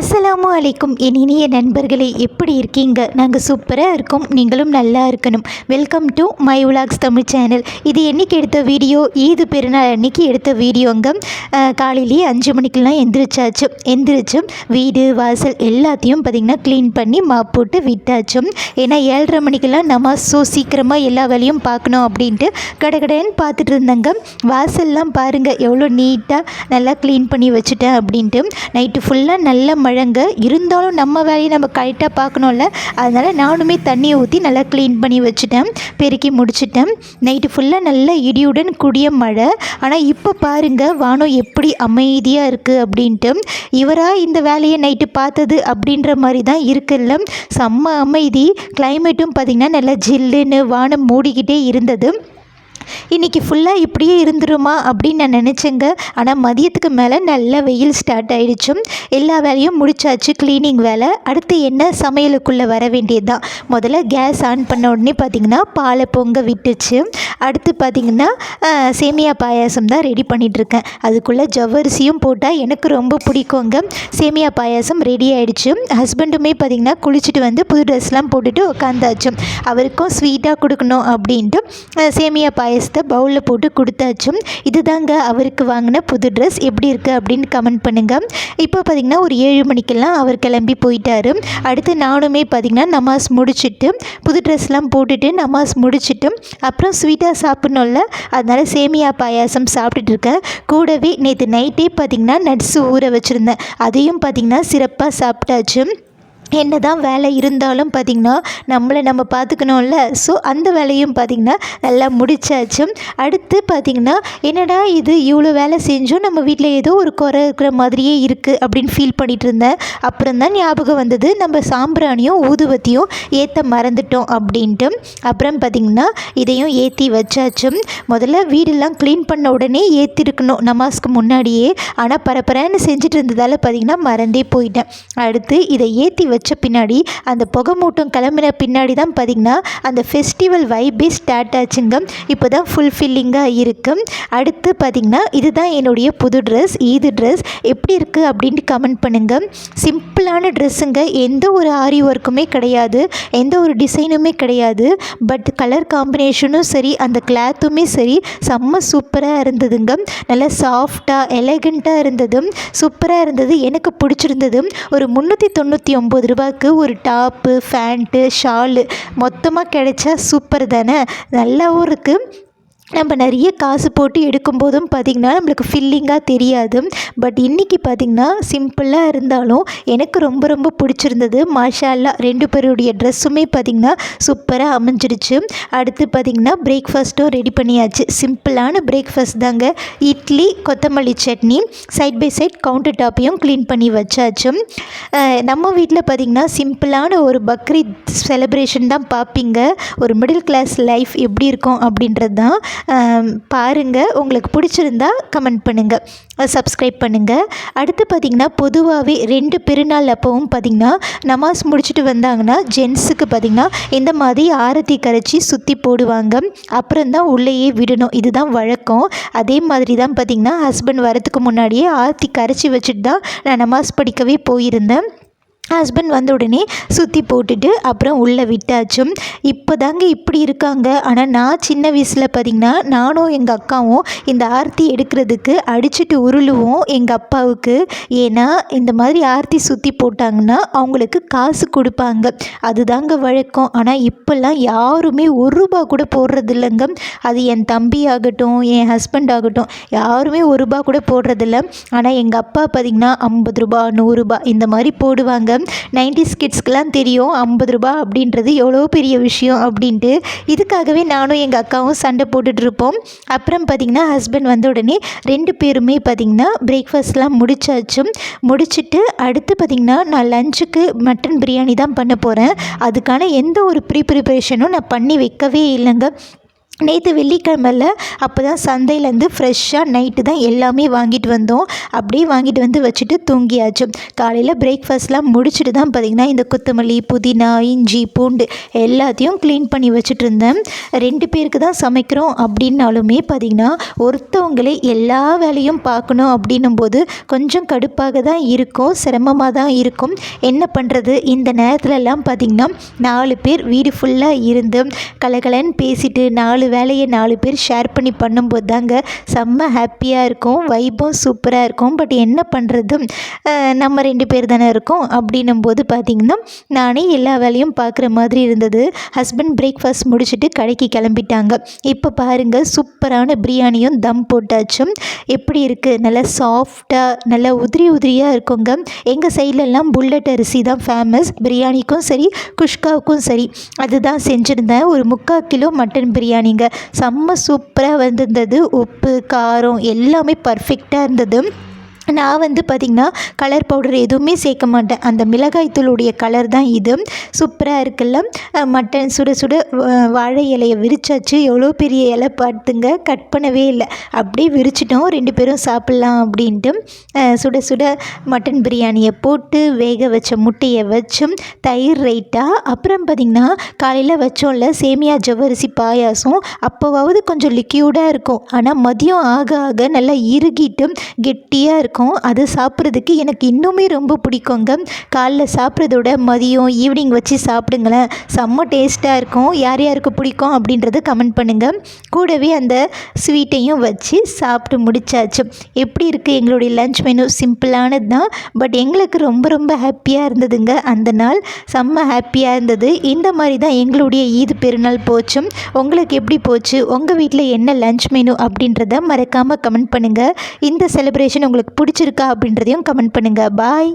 அஸ்ஸலாமு அலைக்கும் என் இனிய நண்பர்களே எப்படி இருக்கீங்க? நாங்கள் சூப்பராக இருக்கோம். நீங்களும் நல்லா இருக்கணும். Welcome to my vlogs Tamil channel இது என்னைக்கு எடுத்த வீடியோ? ஈது பெருநாள் அன்னைக்கு எடுத்த வீடியோங்க. காலையிலேயே அஞ்சு மணிக்கெல்லாம் எந்திரிச்சாச்சு. எந்திரிச்சும் வீடு வாசல் எல்லாத்தையும் பார்த்திங்கன்னா க்ளீன் பண்ணி மாப் போட்டு விட்டாச்சும் ஏன்னா ஏழரை மணிக்கெல்லாம் நம்ம ஸோ சீக்கிரமாக எல்லா வேலையும் பார்க்கணும் அப்படின்ட்டு கடகடன்னு பார்த்துட்டு இருந்தாங்க. வாசல்லாம் பாருங்கள் எவ்வளோ நீட்டாக நல்லா க்ளீன் பண்ணி வச்சுட்டேன் அப்படின்ட்டு. நைட்டு ஃபுல்லாக நல்லா வழங்க இருந்தாலும் நம்ம வேலையை நம்ம கரெக்டாக பார்க்கணும்ல. அதனால் நானுமே தண்ணியை ஊற்றி நல்லா க்ளீன் பண்ணி வச்சுட்டேன். பெருக்கி முடிச்சிட்டேன். நைட்டு ஃபுல்லாக நல்ல இடியுடன் கூடிய மழை. ஆனால் இப்போ பாருங்கள் வானம் எப்படி அமைதியாக இருக்குது அப்படின்ட்டு. இவராக இந்த வேலையை நைட்டு பார்த்தது அப்படின்ற மாதிரி தான் இருக்குல்ல. செம்ம அமைதி. கிளைமேட்டும் பார்த்திங்கன்னா நல்லா ஜில்லுன்னு வானம் மூடிக்கிட்டே இருந்தது. இன்றைக்கி ஃபுல்லாக இப்படியே இருந்துருமா அப்படின்னு நான் நினச்சேங்க. ஆனால் மதியத்துக்கு மேலே நல்ல வெயில் ஸ்டார்ட் ஆகிடுச்சும் எல்லா வேலையும் முடிச்சாச்சு க்ளீனிங் வேலை. அடுத்து என்ன சமையலுக்குள்ளே வர வேண்டியது தான் முதல்ல கேஸ் ஆன் பண்ண உடனே பார்த்திங்கன்னா பாலை பொங்க விட்டுச்சு. அடுத்து பார்த்திங்கன்னா சேமியா பாயாசம் தான் ரெடி பண்ணிகிட்ருக்கேன் அதுக்குள்ளே ஜவ்வரிசியும் போட்டால் எனக்கு ரொம்ப பிடிக்குங்க. சேமியா பாயாசம் ரெடி ஆகிடுச்சு ஹஸ்பண்டுமே பார்த்திங்கன்னா குளிச்சுட்டு வந்து புது ட்ரெஸ்லாம் போட்டுட்டு உட்காந்தாச்சு அவருக்கும் ஸ்வீட்டாக கொடுக்கணும் அப்படின்ட்டு சேமியா பாயாசம் பாயாசத்தை பவுலில் போட்டு கொடுத்தாச்சும் இதுதாங்க அவருக்கு வாங்கின புது ட்ரெஸ். எப்படி இருக்குது அப்படின்னு கமெண்ட் பண்ணுங்கள் இப்போ பார்த்திங்கன்னா ஒரு ஏழு மணிக்கெல்லாம் அவர் கிளம்பி போயிட்டாரு. அடுத்து நானுமே பார்த்திங்கன்னா நமாஸ் முடிச்சுட்டு புது ட்ரெஸ்லாம் போட்டுட்டு நமாஸ் முடிச்சுட்டு அப்புறம் ஸ்வீட்டாக சாப்பிட்ணும்ல. அதனால் சேமியா பாயாசம் சாப்பிட்டுட்டு இருக்கேன். கூடவே நேற்று நைட்டே பார்த்திங்கன்னா நட்ஸு ஊற வச்சுருந்தேன். அதையும் பார்த்திங்கன்னா சிறப்பாக சாப்பிட்டாச்சு. என்ன தான் வேலை இருந்தாலும் பார்த்திங்கன்னா நம்மளை நம்ம பார்த்துக்கணும்ல. ஸோ அந்த வேலையும் பார்த்திங்கன்னா நல்லா முடிச்சாச்சு. அடுத்து பார்த்திங்கன்னா என்னடா இது இவ்வளோ வேலை செஞ்சும் நம்ம வீட்டில் ஏதோ ஒரு குறை இருக்கிற மாதிரியே இருக்குது அப்படின்னு ஃபீல் பண்ணிகிட்டு இருந்தேன். அப்புறம் தான் ஞாபகம் வந்தது நம்ம சாம்பிராணியும் ஊதுவத்தியும் ஏற்ற மறந்துட்டோம் அப்படின்ட்டு. அப்புறம் பார்த்திங்கன்னா இதையும் ஏற்றி வச்சாச்சு. முதல்ல வீடெல்லாம் க்ளீன் பண்ண உடனே ஏற்றிருக்கணும் நமாஸ்க்கு முன்னாடியே. ஆனால் பரப்பரன்னு செஞ்சுட்டு இருந்ததால் பார்த்திங்கன்னா மறந்தே போயிட்டேன். அடுத்து இதை ஏற்றி வச்சு பின்னாடி அந்த புகை மூட்டம் கிளம்பின பின்னாடி தான் பார்த்திங்கன்னா அந்த ஃபெஸ்டிவல் வைபே ஸ்டார்ட் ஆச்சுங்க. இப்போ தான் ஃபுல்ஃபில்லிங்காக இருக்கு. அடுத்து பார்த்திங்கன்னா இதுதான் என்னுடைய புது ட்ரெஸ் ஈது ட்ரெஸ் எப்படி இருக்குது அப்படின்ட்டு கமெண்ட் பண்ணுங்கள் சிம்பிளான ட்ரெஸ்ஸுங்க எந்த ஒரு ஆரி ஒர்க்குமே கிடையாது. எந்த ஒரு டிசைனுமே கிடையாது. பட் கலர் காம்பினேஷனும் சரி அந்த கிளாத்துமே சரி செம்ம சூப்பராக இருந்ததுங்க. நல்லா சாஃப்டாக எலகண்ட்டாக இருந்ததும் சூப்பராக இருந்தது. எனக்கு பிடிச்சிருந்தது. ஒரு முந்நூற்றி தொண்ணூற்றி ஒம்பது ரூபாய்க்கு ஒரு டாப்பு ஃபேண்ட்டு ஷாலு மொத்தமாக கிடைச்சா சூப்பர் தானே? நல்லாவும் இருக்குது நம்ம நிறைய காசு போட்டு எடுக்கும்போதும் பார்த்திங்கன்னா நம்மளுக்கு ஃபில்லிங்காக தெரியாது. பட் இன்றைக்கி பார்த்திங்கன்னா சிம்பிளாக இருந்தாலும் எனக்கு ரொம்ப ரொம்ப பிடிச்சிருந்தது. மாஷா ரெண்டு பேருடைய ட்ரெஸ்ஸுமே பார்த்திங்கன்னா சூப்பராக அமைஞ்சிடுச்சு. அடுத்து பார்த்திங்கன்னா பிரேக்ஃபாஸ்ட்டும் ரெடி பண்ணியாச்சு. சிம்பிளான பிரேக்ஃபாஸ்ட் தாங்க. இட்லி கொத்தமல்லி chutney side by side counter டாப்பையும் clean பண்ணி வச்சாச்சு. நம்ம வீட்டில் பார்த்திங்கன்னா சிம்பிளான ஒரு பக்ரீத் செலிப்ரேஷன் தான் பார்ப்பீங்க. ஒரு மிடில் கிளாஸ் லைஃப் எப்படி இருக்கும் அப்படின்றது தான். பாருங்கள் உங்களுக்கு பிடிச்சிருந்தா கமெண்ட் பண்ணுங்கள் சப்ஸ்கிரைப் பண்ணுங்கள் அடுத்து பார்த்திங்கன்னா பொதுவாகவே ரெண்டு பெருநாள் அப்பவும் பார்த்திங்கன்னா நமாஸ் முடிச்சுட்டு வந்தாங்கன்னா ஜென்ஸுக்கு பார்த்திங்கன்னா இந்த மாதிரி ஆரத்தி கரைச்சி சுற்றி போடுவாங்க. அப்புறம் தான் உள்ளேயே விடணும். இதுதான் வழக்கம். அதே மாதிரி தான் பார்த்திங்கன்னா ஹஸ்பண்ட் வரதுக்கு முன்னாடியே ஆரத்தி கரைச்சி வச்சுட்டு தான் நான் நமாஸ் படிக்கவே போயிருந்தேன். ஹஸ்பண்ட் வந்த உடனே சுற்றி போட்டுட்டு அப்புறம் உள்ளே விட்டாச்சும் இப்போ தாங்க இப்படி இருக்காங்க. ஆனால் நான் சின்ன வயசில் பார்த்திங்கன்னா நானும் எங்கள் அக்காவும் இந்த ஆர்த்தி எடுக்கிறதுக்கு அடிச்சுட்டு உருளுவோம் எங்கள் அப்பாவுக்கு. ஏன்னா இந்த மாதிரி ஆர்த்தி சுற்றி போட்டாங்கன்னா அவங்களுக்கு காசு கொடுப்பாங்க. அதுதாங்க வழக்கம். ஆனால் இப்போல்லாம் யாருமே ஒரு ரூபா கூட போடுறது இல்லைங்க அது என் தம்பி ஆகட்டும் என் ஹஸ்பண்ட் ஆகட்டும் யாருமே ஒரு ரூபா கூட போடுறதில்ல. ஆனால் எங்கள் அப்பா பார்த்திங்கன்னா ஐம்பது ரூபா நூறுரூபா இந்த மாதிரி போடுவாங்க. நைன்டிஸ் கிட்ஸ்க்கெலாம் தெரியும் ஐம்பது ரூபா அப்படின்றது எவ்வளோ பெரிய விஷயம் அப்படின்ட்டு. இதுக்காகவே நானும் எங்கள் அக்காவும் சண்டை போட்டுட்ருப்போம் அப்புறம் பார்த்திங்கன்னா ஹஸ்பண்ட் வந்த உடனே ரெண்டு பேருமே பார்த்திங்கன்னா பிரேக்ஃபாஸ்ட்லாம் முடிச்சாச்சு. முடிச்சுட்டு அடுத்து பார்த்திங்கன்னா நான் லஞ்சுக்கு மட்டன் பிரியாணி தான் பண்ண போகிறேன் அதுக்கான எந்த ஒரு ப்ரீ ப்ரிப்பரேஷனும் நான் பண்ணி வைக்கவே இல்லைங்க. நேற்று வெள்ளிக்கிழமையில் அப்போ தான் சந்தையிலேருந்து ஃப்ரெஷ்ஷாக நைட்டு தான் எல்லாமே வாங்கிட்டு வந்தோம். அப்படியே வாங்கிட்டு வந்து வச்சுட்டு தூங்கியாச்சு. காலையில் பிரேக்ஃபாஸ்ட்லாம் முடிச்சுட்டு தான் பார்த்திங்கன்னா இந்த கொத்தமல்லி புதினா இஞ்சி பூண்டு எல்லாத்தையும் க்ளீன் பண்ணி வச்சுட்டு இருந்தேன். ரெண்டு பேருக்கு தான் சமைக்கிறோம் அப்படின்னாலுமே பார்த்திங்கன்னா ஒருத்தவங்களே எல்லா வேலையும் பார்க்கணும் அப்படின்னும் போது கொஞ்சம் கடுப்பாக தான் இருக்கும் சிரமமாக தான் இருக்கும். என்ன பண்ணுறது இந்த நேரத்துலலாம் பார்த்திங்கன்னா நாலு பேர் வீடு ஃபுல்லாக இருந்து கலகலன்னு பேசிட்டு நாலு வேலையை நாலு பேர் ஷேர் பண்ணி பண்ணும்போது தாங்க செம்ம ஹாப்பியாக இருக்கும் வைபும் சூப்பராக இருக்கும். பட் என்ன பண்ணுறது நம்ம ரெண்டு பேர் தானே இருக்கோம். அப்படின்னும் போது பார்த்திங்கன்னா நானே எல்லா வேலையும் பார்க்குற மாதிரி இருந்தது. ஹஸ்பண்ட் பிரேக்ஃபாஸ்ட் முடிச்சுட்டு கடைக்கு கிளம்பிட்டாங்க. இப்போ பாருங்கள் சூப்பரான பிரியாணியும் தம் போட்டாச்சும் எப்படி இருக்குது நல்லா சாஃப்டாக நல்லா உதிரி உதிரியாக இருக்குங்க. எங்கள் சைட்லலாம் புல்லட் அரிசி தான் ஃபேமஸ் பிரியாணிக்கும் சரி குஷ்காவுக்கும் சரி. அதுதான் செஞ்சுருந்தேன். ஒரு முக்கால் கிலோ மட்டன் பிரியாணிங்க. செம்ம சூப்பராக வந்திருந்தது. உப்பு காரம் எல்லாமே பர்ஃபெக்டாக இருந்தது. நான் வந்து பார்த்திங்கன்னா கலர் பவுடர் எதுவுமே சேர்க்க மாட்டேன். அந்த மிளகாய் தூளுடைய கலர் தான் இது. சூப்பராக இருக்குல்ல? மட்டன் சுட சுட வாழை இலையை விரிச்சாச்சு. எவ்வளோ பெரிய இலை பார்த்துங்க கட் பண்ணவே இல்லை. அப்படியே விரிச்சிட்டோம். ரெண்டு பேரும் சாப்பிட்லாம் அப்படின்ட்டு. சுட சுட மட்டன் பிரியாணியை போட்டு வேக வச்ச முட்டையை வச்சும் தயிர் ரைட்டாக அப்புறம் பார்த்திங்கன்னா காலையில் வச்சோம்ல சேமியா ஜவ்வரிசி பாயாசம். அப்போவாவது கொஞ்சம் லிக்யூடாக இருக்கும். ஆனால் மதியம் ஆக ஆக நல்லா இறுகிட்டு கெட்டியாக இருக்கும். இருக்கும். அது சாப்பிட்றதுக்கு எனக்கு இன்னுமே ரொம்ப பிடிக்குங்க. காலைல சாப்பிட்றதோட மதியம் ஈவினிங் வச்சு சாப்பிடுங்களேன். செம்ம டேஸ்ட்டாக இருக்கும். யார் யாருக்கு பிடிக்கும் அப்படின்றத கமெண்ட் பண்ணுங்கள் கூடவே அந்த ஸ்வீட்டையும் வச்சு சாப்பிட்டு முடிச்சாச்சு. எப்படி இருக்குது எங்களுடைய லஞ்ச் மெனு? சிம்பிளானது தான் பட் எங்களுக்கு ரொம்ப ரொம்ப ஹாப்பியாக இருந்ததுங்க அந்த நாள். செம்ம ஹாப்பியாக இருந்தது. இந்த மாதிரி தான் எங்களுடைய ஈது பெருநாள் போச்சும். உங்களுக்கு எப்படி போச்சு? உங்கள் வீட்டில் என்ன லஞ்ச் மெனு அப்படின்றத மறக்காமல் கமெண்ட் பண்ணுங்கள் இந்த செலிப்ரேஷன் உங்களுக்கு பிடிச்சிருக்கா அப்படின்றதையும் கமெண்ட் பண்ணுங்கள் பாய்